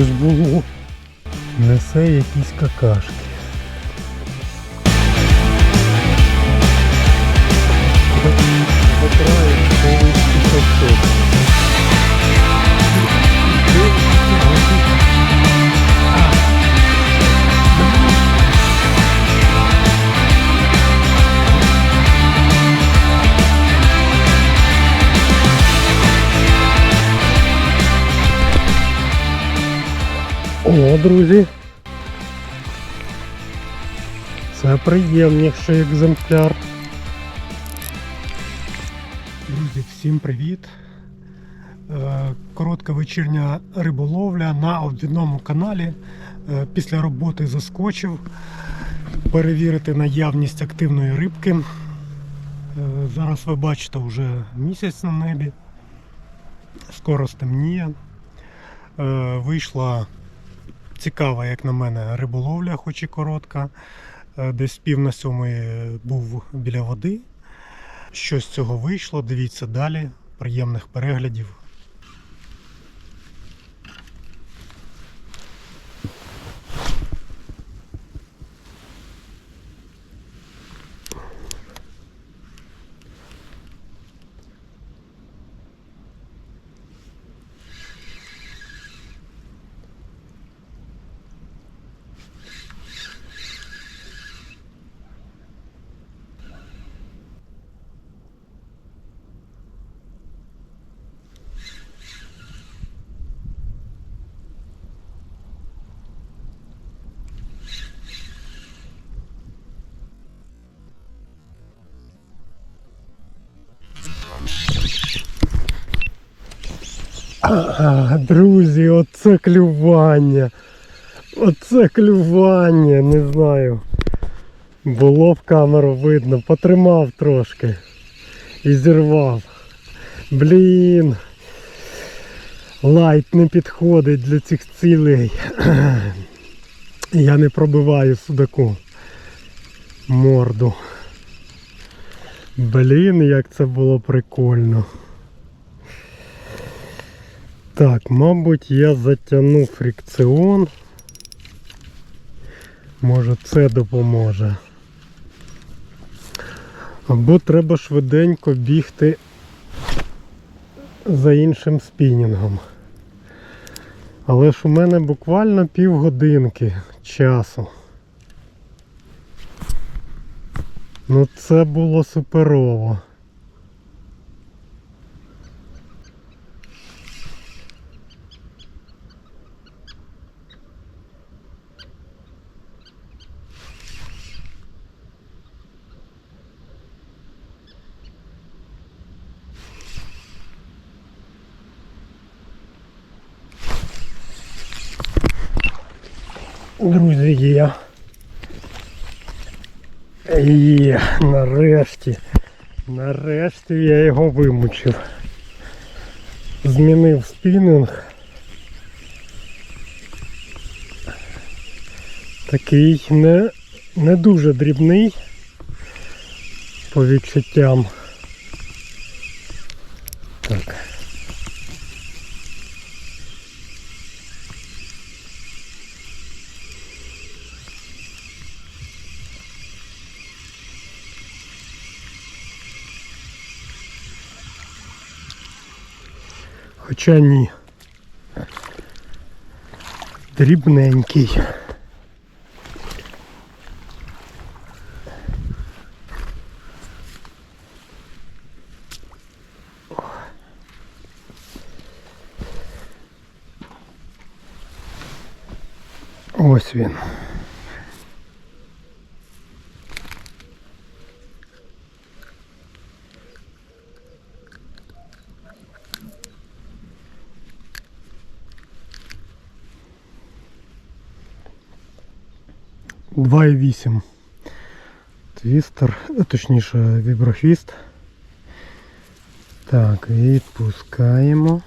щось було. Несе якісь какашки. О, друзі. Це приємніший екземпляр. Друзі, всім привіт! Е, Коротка вечірня риболовля на обвідному каналі. Е, Після роботи заскочив перевірити наявність активної рибки. Е, Зараз ви бачите вже місяць на небі. Скоро стемніє. Вийшла цікава, як на мене, риболовля, хоч і коротка. Е, Десь пів на сьомої був біля води. Що з цього вийшло, дивіться далі. Приємних переглядів. друзі, оце клювання. Оце клювання, не знаю. Було в камеру видно, потримав трошки і зірвав. Блін. Лайт не підходить для цих цілей. Я не пробиваю судаку морду. Блін, як це було прикольно. Так, мабуть, я затягну фрикціон. Може це допоможе. Або треба швиденько бігти за іншим спінінгом. Але ж у мене буквально півгодинки часу. Ну це було суперово. Друзі, є. Є, нарешті. Нарешті я його вимучив. Змінив спінінг. Такий не, не дуже дрібний по відчуттям. Хоча ні. Дрібненький. Ось він. Два і вісім. Твістер, е, точніше віброхвіст. Так, відпускаємо.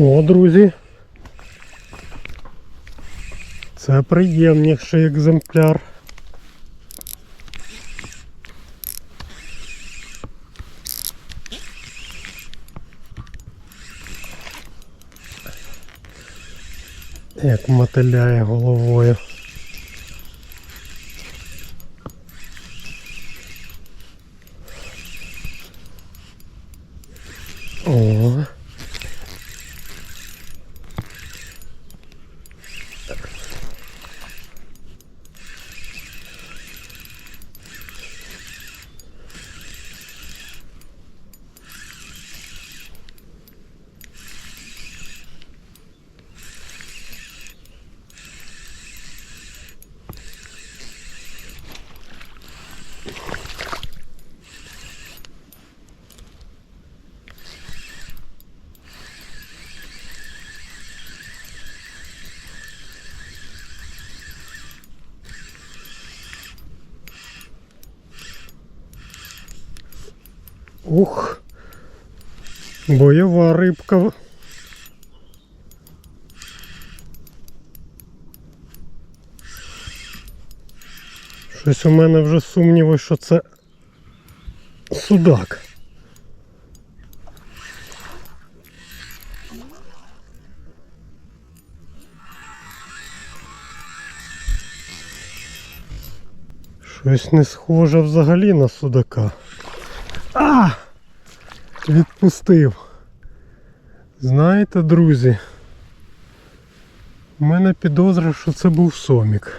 О, друзі. Це приємніший екземпляр. Як мотиляє головою. О. Ух, бойова рибка. Щось у мене вже сумніви, що це судак. Щось не схоже взагалі на судака. Відпустив. Знаєте, друзі, у мене підозра, що це був сомік.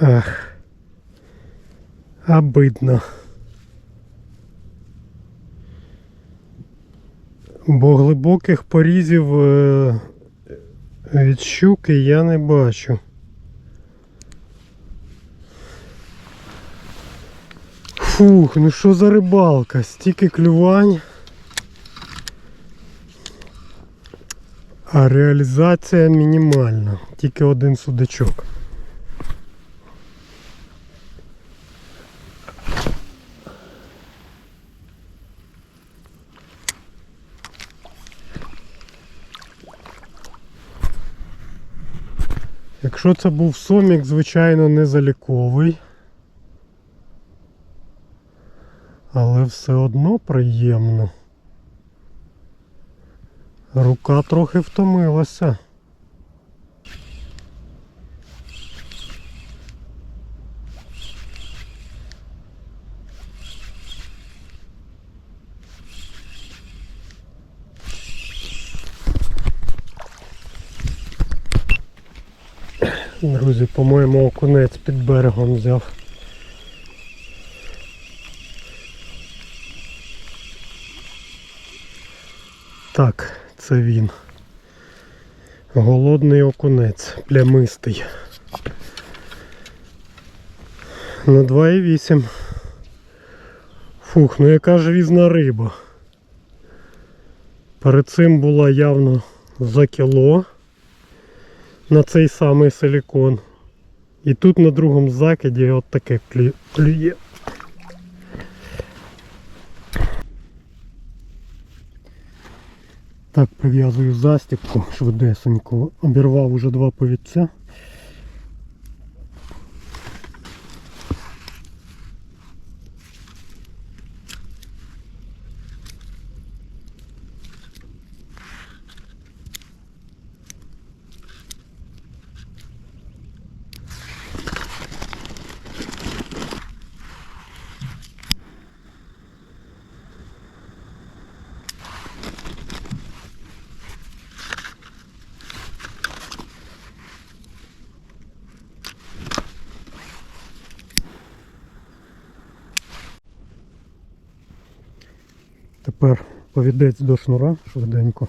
Ах. Обидно. Бо глибоких порізів е, від щуки я не бачу. Фух, ну що за рибалка? Стільки клювань. А реалізація мінімальна. Тільки один судачок. Якщо це був сомік, звичайно, не заліковий. Але все одно приємно. Рука трохи втомилася. Друзі, по-моєму, окунець під берегом взяв. Так, це він. Голодний окунець, плямистий. На 2,8. Фух, ну яка ж візна риба. Перед цим була явно за кіло на цей самий силікон. І тут на другому закиді от таке клює. Так, прив'язую застібку швидесенько. Обірвав уже два повідця. Тепер повідець до шнура швиденько.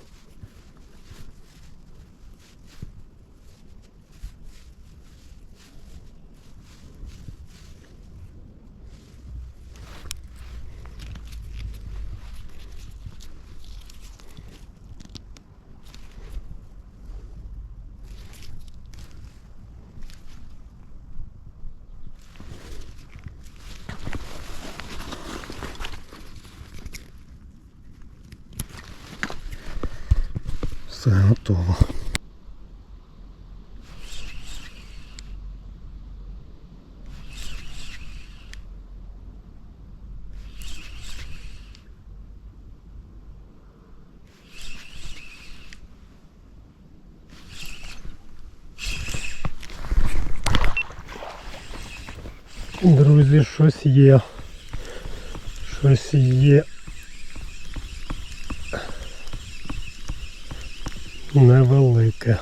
Друзі, щось є. Щось є. Невелике.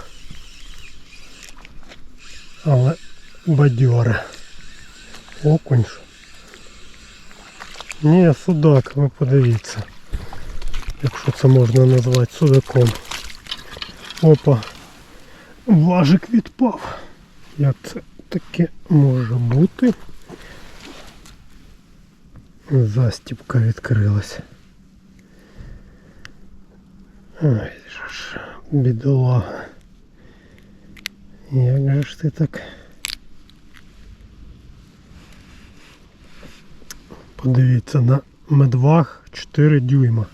Але бадьоре. Окунь. Ні, судак, ви подивіться. Якщо це можна назвати судаком. Опа. Важик відпав. Як це таке може бути? Застіпка відкрилась. Ой, же ж, бідолага. Як же ж ти так? Подивіться на медваг 4 дюйма.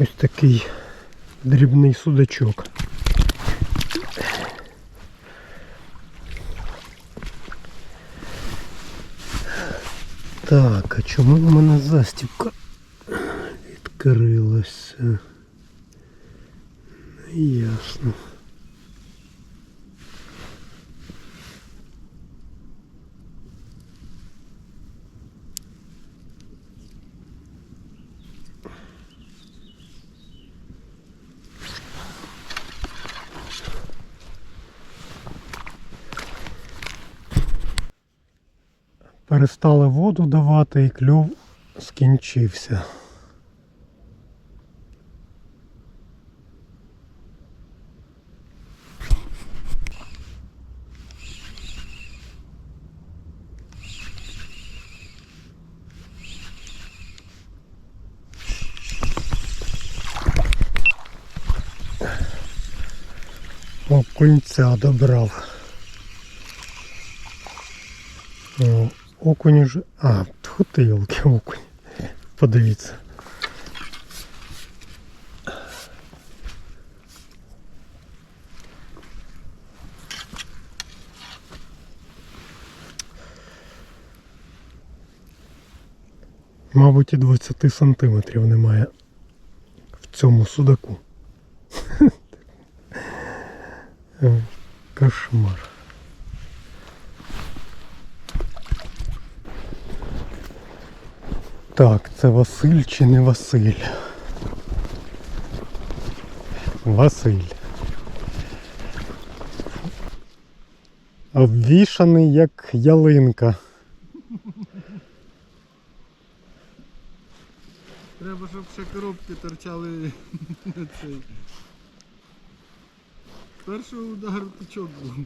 Ось такий дрібний судачок. Так, а чому в мене застівка відкрилася? Ясно. Перестали воду давати і кльов скінчився. Окунця добрав. О, окунь уже. А, тьфу ти йолки, окунь. Подивіться. Мабуть, і 20 сантиметрів немає в цьому судаку. Кошмар. Так, це Василь чи не Василь? Василь. Обвішаний як ялинка. Треба, щоб ще коробки торчали на цей. Перший удар тичок був.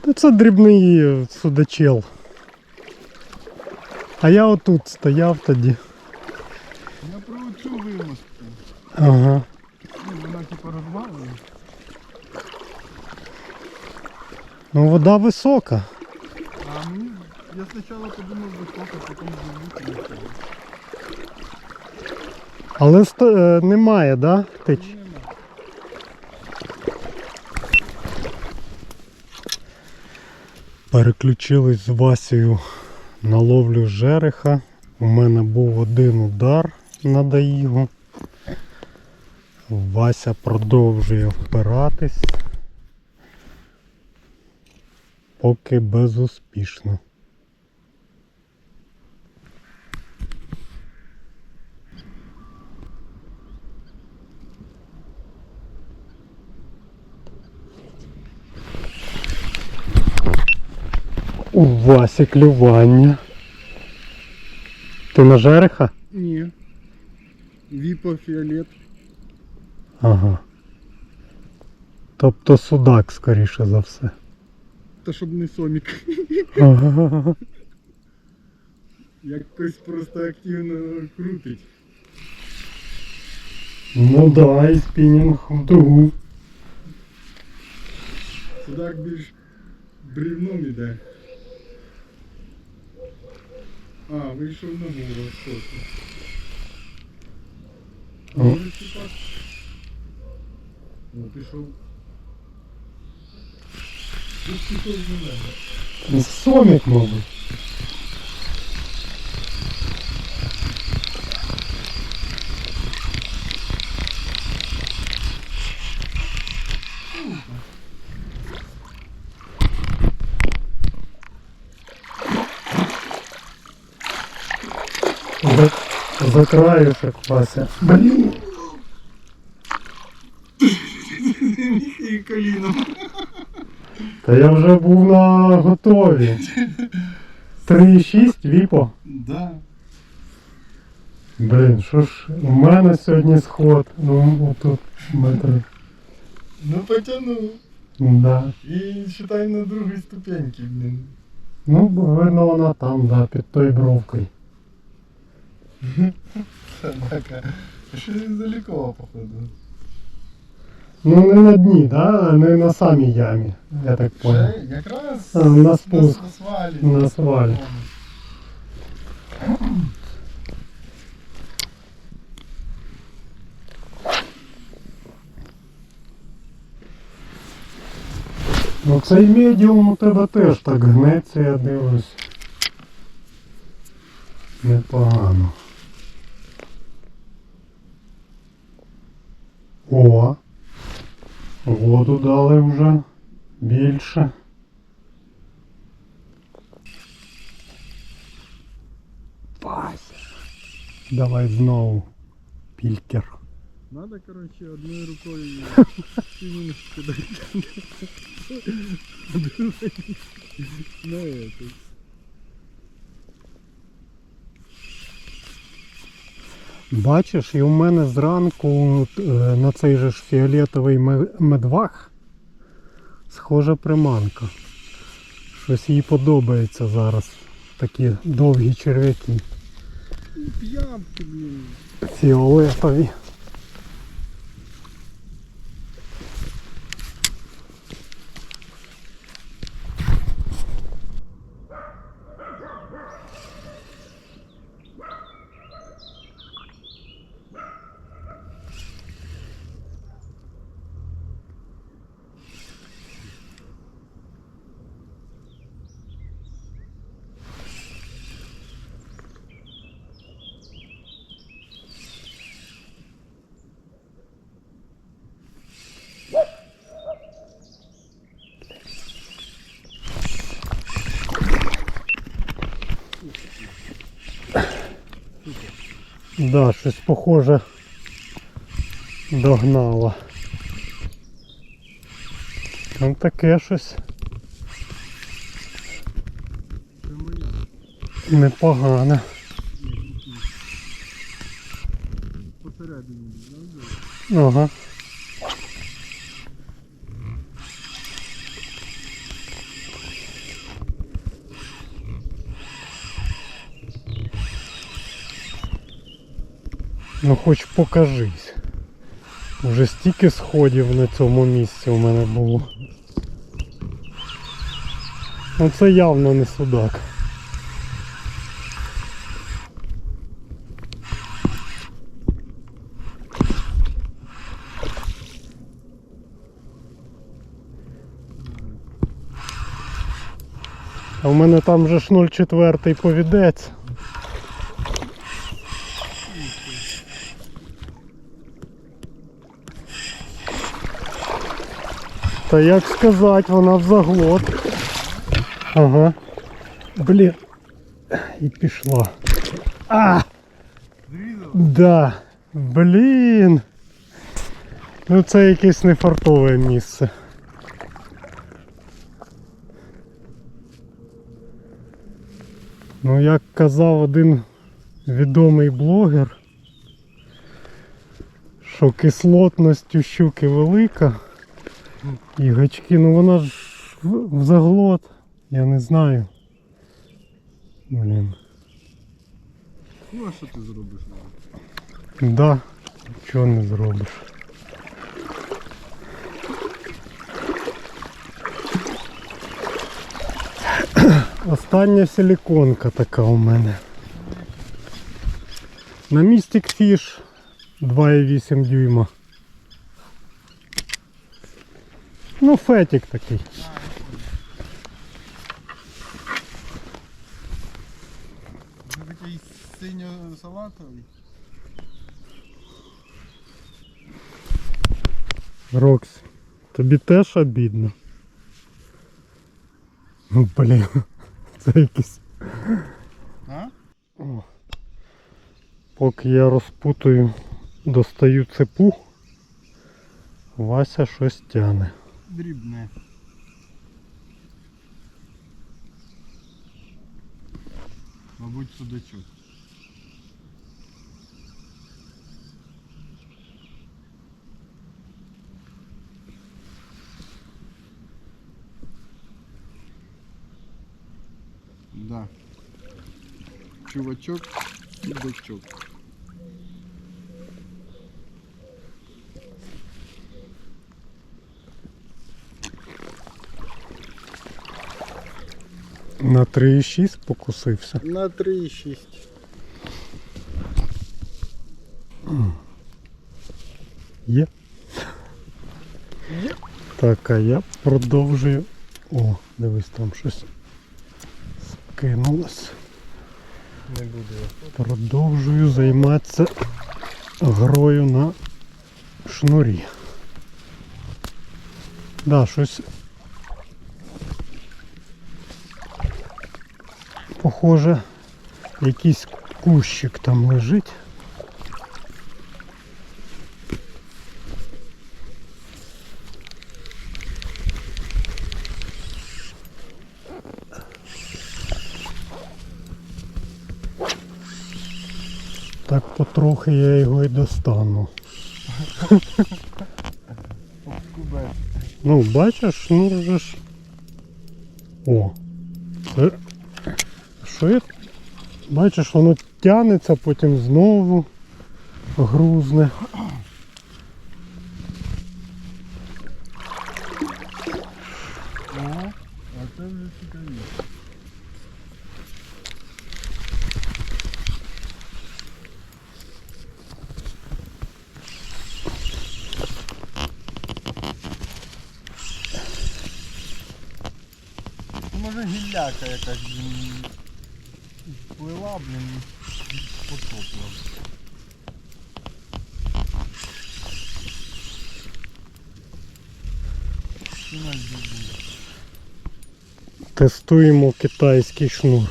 Та це дрібний судачел. А я отут стояв тоді. Я про цю вимостку. Ага. Ну, вона типу розбавлена. Ну вода висока. А мені, я спочатку подумав високо, потім дивлюся. Але сто- е, немає, да? Тич? Переключились з Васею на ловлю жереха. У мене був один удар на даїгу. Вася продовжує впиратись. Поки безуспішно. У Васі клювання. Ти на жереха? Ні. Віпа фіолет. Ага. Тобто судак, скоріше за все. Та щоб не сомік. Ага. Якось просто активно крутить. Ну да, і спінінг в дугу. Судак більш брівном іде. А, вийшов на мову, що це. О. Може так. Ну, пішов. Ти пішов з мене. Сомік, мабуть. За краєшок, Вася. Блін. І коліном. Та я вже був на готові. 3,6 віпо. Да. Блін, що ж, у мене сьогодні сход. Ну, тут метри. Ну потягнув. Да. І считай на другій ступеньці, блін. Ну, видно вона там, да, під той бровкою. Собака. Ще далеко, походу. Ну не на дні, да? а не на самій ямі, я так понял. Ще якраз А, на спуск. на свалі. На свалі. Ну цей медіум у тебе теж так гнеться, я дивлюсь. Непогано. О! Воду дали вже більше. Вася. Давай знову. Пількер. Надо, короче, одною рукою мінус кидати. Ну, это. Бачиш, і у мене зранку е, на цей же ж фіолетовий медвах схожа приманка. Щось їй подобається зараз. Такі довгі черв'яки. П'явки, блін. Фіолетові. Да, щось похоже догнало. Там таке щось Це непогане. Посередині? Ага. Ну хоч покажись. Уже стільки сходів на цьому місці у мене було. Ну це явно не судак. А в мене там же ж 0,4 повідець. Та як сказати, вона в заглот. Ага. Блін. І пішла. А! Да. Блін. Ну це якесь нефартове місце. Ну, як казав один відомий блогер, що кислотність у щуки велика. І гачки, ну вона ж в заглот. Я не знаю. Блін. Ну, а що ти зробиш? Да, чого не зробиш. Остання силіконка така у мене. На Mystic Fish 2,8 дюйма. Ну, фетик такий. Це такий синьо-салатовий. Рокс, тобі теж обідно. Ну, блін, це якийсь. А? О. Поки я розпутую, достаю цепу, Вася щось тяне. Дрібне. Мабуть, судачок. Да. Чувачок, судачок. На 3,6 покусився. На 3,6. Є. Є. Так, а я продовжую. О, дивись, там щось скинулось. Не буду я. Продовжую займатися грою на шнурі. Да, щось похоже, якийсь кущик там лежить. Так потрохи я його і достану. Ну, бачиш, шнур же ж. О. Бачиш, воно тягнеться, потім знову грузне. Це. Ну, Може гілляка якась плила, блін, льду? Тестуємо китайський шнур.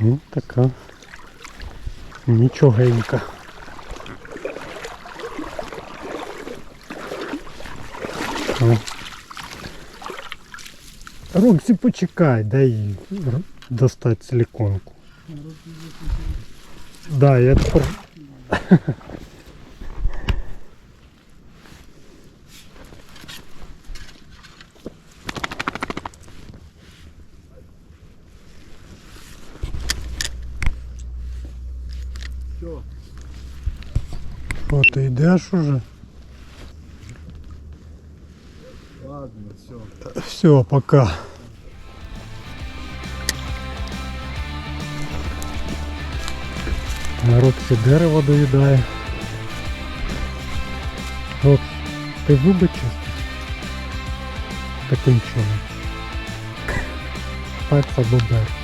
Ну, така нічогенька. О. Роксі, почекай, дай достати силиконку. Да, я тепер Все. Що, ти уже? все. Все, пока. Роксі дерево доїдає. Рокс, ти зуби чистиш? Таким чином. Так, це бобер.